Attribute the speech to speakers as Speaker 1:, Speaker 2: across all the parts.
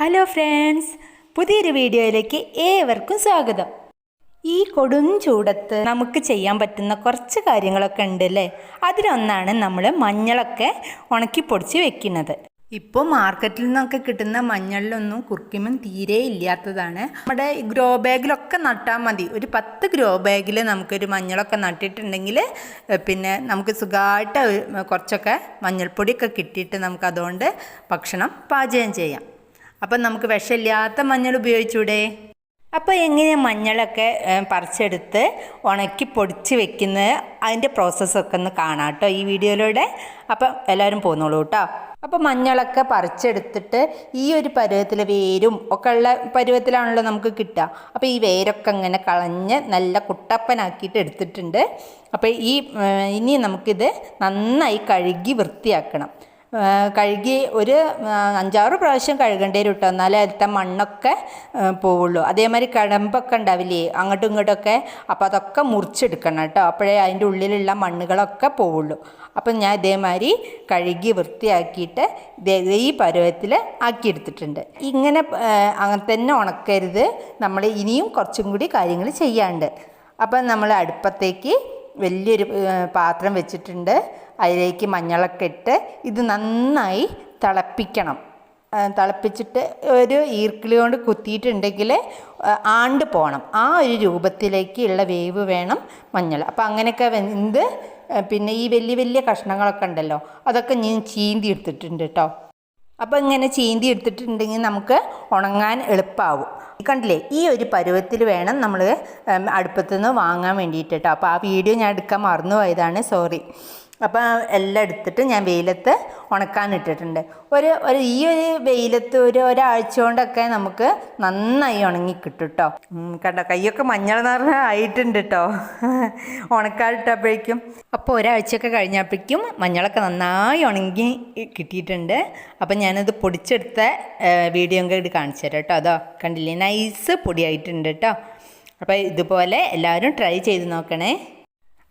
Speaker 1: Hello friends പുതിയൊരു വീഡിയോയിലേക്ക് ഏവർക്കും സ്വാഗതം. ഈ കൊടും ചൂടത്ത് നമുക്ക് ചെയ്യാൻ പറ്റുന്ന കുറച്ച് കാര്യങ്ങളൊക്കെ ഉണ്ട് അല്ലേ അതിലൊന്നാണ് നമ്മൾ മഞ്ഞളൊക്കെ ഉണക്കി പൊടിച്ച് വെക്കുന്നത്. ഇപ്പോൾ മാർക്കറ്റിൽ നിന്നൊക്കെ കിട്ടുന്ന മഞ്ഞളിലൊന്നും കുർക്കിമൻ തീരെ ഇല്ലാത്തതാണ്. നമ്മുടെ ഗ്രോ ബാഗിലൊക്കെ നട്ടാൽ മതി. ഒരു പത്ത് ഗ്രോ ബാഗിൽ നമുക്കൊരു മഞ്ഞളൊക്കെ നട്ടിട്ടുണ്ടെങ്കിൽ പിന്നെ നമുക്ക് സുഖമായിട്ട് കുറച്ചൊക്കെ മഞ്ഞൾപ്പൊടിയൊക്കെ കിട്ടിയിട്ട് നമുക്ക് അതുകൊണ്ട് ഭക്ഷണം പാചകം ചെയ്യാം. അപ്പം നമുക്ക് വിഷമില്ലാത്ത മഞ്ഞൾ ഉപയോഗിച്ചൂടെ? അപ്പോൾ എങ്ങനെ മഞ്ഞളൊക്കെ പറിച്ചെടുത്ത് ഉണക്കി പൊടിച്ച് വെക്കുന്നത് അതിന്റെ പ്രോസസ്സൊക്കെ ഒന്ന് കാണാം കേട്ടോ ഈ വീഡിയോയിലൂടെ. അപ്പം എല്ലാവരും പോന്നോളൂ കേട്ടോ. അപ്പോൾ മഞ്ഞളൊക്കെ പറിച്ചെടുത്തിട്ട് ഈ ഒരു പരുവത്തിലെ വേരും ഒക്കെ ഉള്ള പരുവത്തിലാണല്ലോ നമുക്ക് കിട്ടുക. അപ്പോൾ ഈ വേരൊക്കെ ഇങ്ങനെ കളഞ്ഞ് നല്ല കുട്ടപ്പനാക്കിയിട്ട് എടുത്തിട്ടുണ്ട്. അപ്പോൾ ഈ ഇനി നമുക്കിത് നന്നായി കഴുകി വൃത്തിയാക്കണം. കഴുകി ഒരു അഞ്ചാറ് പ്രാവശ്യം കഴുകേണ്ടി വരും കേട്ടോ എന്നാലേ അതിലത്തെ മണ്ണൊക്കെ പോവുള്ളൂ. അതേമാതിരി കടമ്പൊക്കെ ഉണ്ടാവില്ലേ? അങ്ങോട്ടും ഇങ്ങോട്ടൊക്കെ. അപ്പോൾ അതൊക്കെ മുറിച്ചെടുക്കണം കേട്ടോ അപ്പോഴേ അതിന്റെ ഉള്ളിലുള്ള മണ്ണുകളൊക്കെ പോവുള്ളൂ. അപ്പം ഞാൻ ഇതേമാതിരി കഴുകി വൃത്തിയാക്കിയിട്ട് ഈ പരുവത്തിൽ ആക്കിയെടുത്തിട്ടുണ്ട്. ഇങ്ങനെ അങ്ങനെ തന്നെ ഉണക്കരുത്. നമ്മൾ ഇനിയും കുറച്ചും കൂടി കാര്യങ്ങൾ ചെയ്യാണ്ട്. അപ്പം നമ്മൾ അടുപ്പത്തേക്ക് വലിയൊരു പാത്രം വെച്ചിട്ടുണ്ട്. അതിലേക്ക് മഞ്ഞളൊക്കെ ഇട്ട് ഇത് നന്നായി തിളപ്പിക്കണം. തിളപ്പിച്ചിട്ട് ഒരു ഈർക്കിളി കൊണ്ട് കുത്തിയിട്ടുണ്ടെങ്കിൽ ആണ്ട് പോകണം ആ ഒരു രൂപത്തിലേക്ക് ഉള്ള വേവ് വേണം മഞ്ഞൾ. അപ്പോൾ അങ്ങനെയൊക്കെ വെന്ത് പിന്നെ ഈ വലിയ വലിയ കഷ്ണങ്ങളൊക്കെ ഉണ്ടല്ലോ അതൊക്കെ ഞാൻ ചീന്തി എടുത്തിട്ടുണ്ട് കേട്ടോ അപ്പോൾ ഇങ്ങനെ ചീന്തി എടുത്തിട്ടുണ്ടെങ്കിൽ നമുക്ക് ഉണങ്ങാൻ എളുപ്പമാവും കണ്ടില്ലേ ഈ ഒരു പരുവത്തിൽ വേണം നമ്മൾ അടുപ്പത്തു നിന്ന് വാങ്ങാൻ വേണ്ടിയിട്ട് കേട്ടോ. അപ്പോൾ ആ വീഡിയോ ഞാൻ എടുക്കാൻ മറന്നു പോയതാണ് സോറി അപ്പോൾ എല്ലാം എടുത്തിട്ട് ഞാൻ വെയിലത്ത് ഉണക്കാൻ ഇട്ടിട്ടുണ്ട് ഒരു ഒരു ഈ ഒരു വെയിലത്ത് ഒരു ഒരാഴ്ച കൊണ്ടൊക്കെ നമുക്ക് നന്നായി ഉണങ്ങി കിട്ടും കേട്ടോ കണ്ടോ കൈയൊക്കെ മഞ്ഞൾ നിറ ആയിട്ടുണ്ട് കേട്ടോ ഉണക്കാനിട്ടപ്പോഴേക്കും. അപ്പോൾ ഒരാഴ്ചയൊക്കെ കഴിഞ്ഞപ്പോഴേക്കും മഞ്ഞളൊക്കെ നന്നായി ഉണങ്ങി കിട്ടിയിട്ടുണ്ട്. അപ്പം ഞാനത് പൊടിച്ചെടുത്ത വീഡിയോ കൂടി കാണിച്ചു തരാം കേട്ടോ. അതോ കണ്ടില്ലേ നൈസ് പൊടിയായിട്ടുണ്ട് കേട്ടോ അപ്പോൾ ഇതുപോലെ എല്ലാവരും ട്രൈ ചെയ്ത് നോക്കണേ.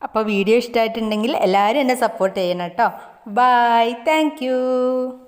Speaker 1: അപ്പോൾ വീഡിയോ ഇഷ്ടമായിട്ടുണ്ടെങ്കിൽ എല്ലാവരും എന്നെ സപ്പോർട്ട് ചെയ്യണം കേട്ടോ. Bye. Thank you.